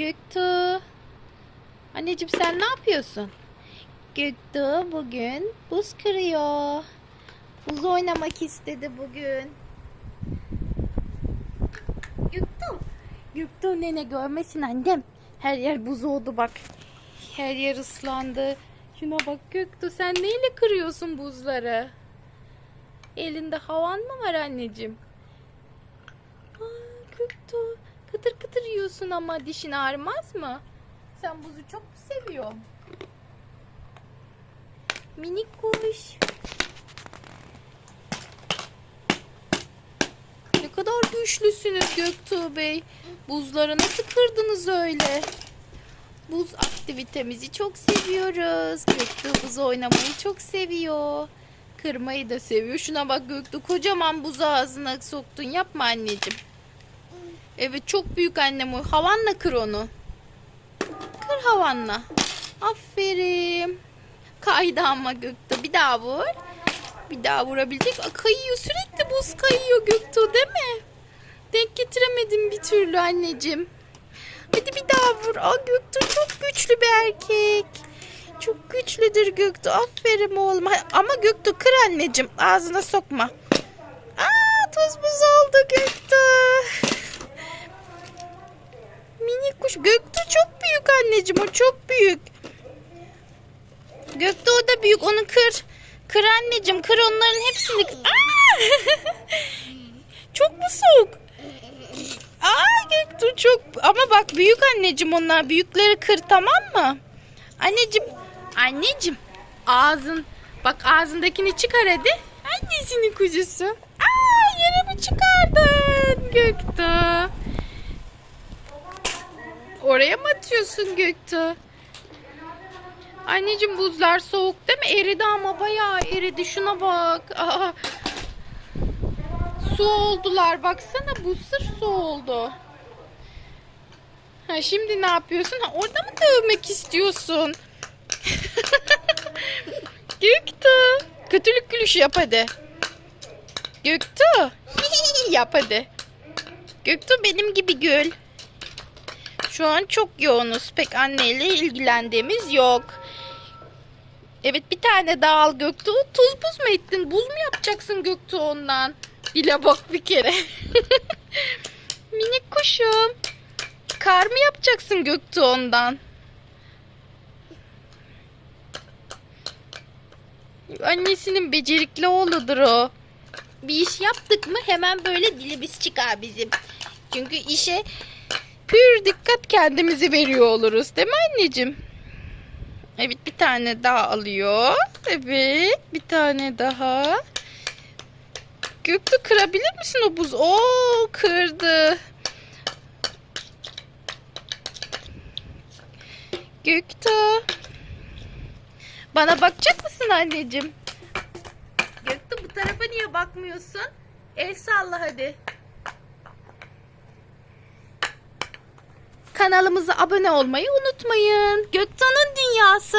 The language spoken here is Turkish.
Göktuğ. Anneciğim sen ne yapıyorsun? Göktuğ bugün buz kırıyor. Buz oynamak istedi bugün. Göktuğ. Göktuğ nene görmesin annem. Her yer buz oldu bak. Her yer ıslandı. Şuna bak Göktuğ sen neyle kırıyorsun buzları? Elinde havan mı var anneciğim? Aa, Göktuğ kıtır kıtır yiyorsun ama dişin ağrımaz mı? Sen buzu çok seviyorsun? Minik kuş. Ne kadar güçlüsünüz Göktuğ Bey. Buzları nasıl kırdınız öyle? Buz aktivitemizi çok seviyoruz. Göktuğ buz oynamayı çok seviyor. Kırmayı da seviyor. Şuna bak Göktuğ kocaman buzu ağzına soktun. Yapma anneciğim. Evet çok büyük annem o. Havanla kır onu. Kır havanla. Aferin. Kaydı ama Göktuğ. Bir daha vur. Bir daha vurabilecek. Kayıyor sürekli buz kayıyor Göktuğ değil mi? Denk getiremedim bir türlü anneciğim. Hadi bir daha vur. Aa, Göktuğ çok güçlü bir erkek. Çok güçlüdür Göktuğ. Aferin oğlum. Ama Göktuğ kır anneciğim. Ağzına sokma. Anneciğim. O çok büyük. Göktuğ o da büyük. Onu kır. Kır anneciğim. Kır onların hepsini. Çok mu soğuk? Aa Göktuğ çok. Ama bak büyük anneciğim onlar. Büyükleri kır tamam mı? Anneciğim. Anneciğim. Ağzın. Bak ağzındakini çıkar hadi. Annesinin kuzusu. Aa yere mi çıkardın Göktuğ? Oraya mı atıyorsun Göktuğ? Anneciğim buzlar soğuk değil mi? Eridi ama bayağı eridi. Şuna bak. Aa. Su oldular. Baksana bu sır su oldu. Ha, şimdi ne yapıyorsun? Ha, orada mı dövmek istiyorsun? Göktuğ. Kötülük gülüşü yap hadi. Göktuğ. yap hadi. Göktuğ benim gibi gül. Şu an çok yoğunuz. Pek anneyle ilgilendiğimiz yok. Evet bir tane daha al Göktuğ. Tuz buz mu ettin? Buz mu yapacaksın Göktuğ ondan? Dile bak bir kere. Minik kuşum. Kar mı yapacaksın Göktuğ ondan? Annesinin becerikli oğludur o. Bir iş yaptık mı hemen böyle dilimiz çıkar bizim. Çünkü işe pür dikkat kendimizi veriyor oluruz. Değil mi anneciğim? Evet bir tane daha alıyor. Evet bir tane daha. Göktuğ kırabilir misin o buz? Oo kırdı. Göktuğ. Bana bakacak mısın anneciğim? Göktuğ bu tarafa niye bakmıyorsun? El salla hadi. Kanalımıza abone olmayı unutmayın. Göktuğ'un dünyası.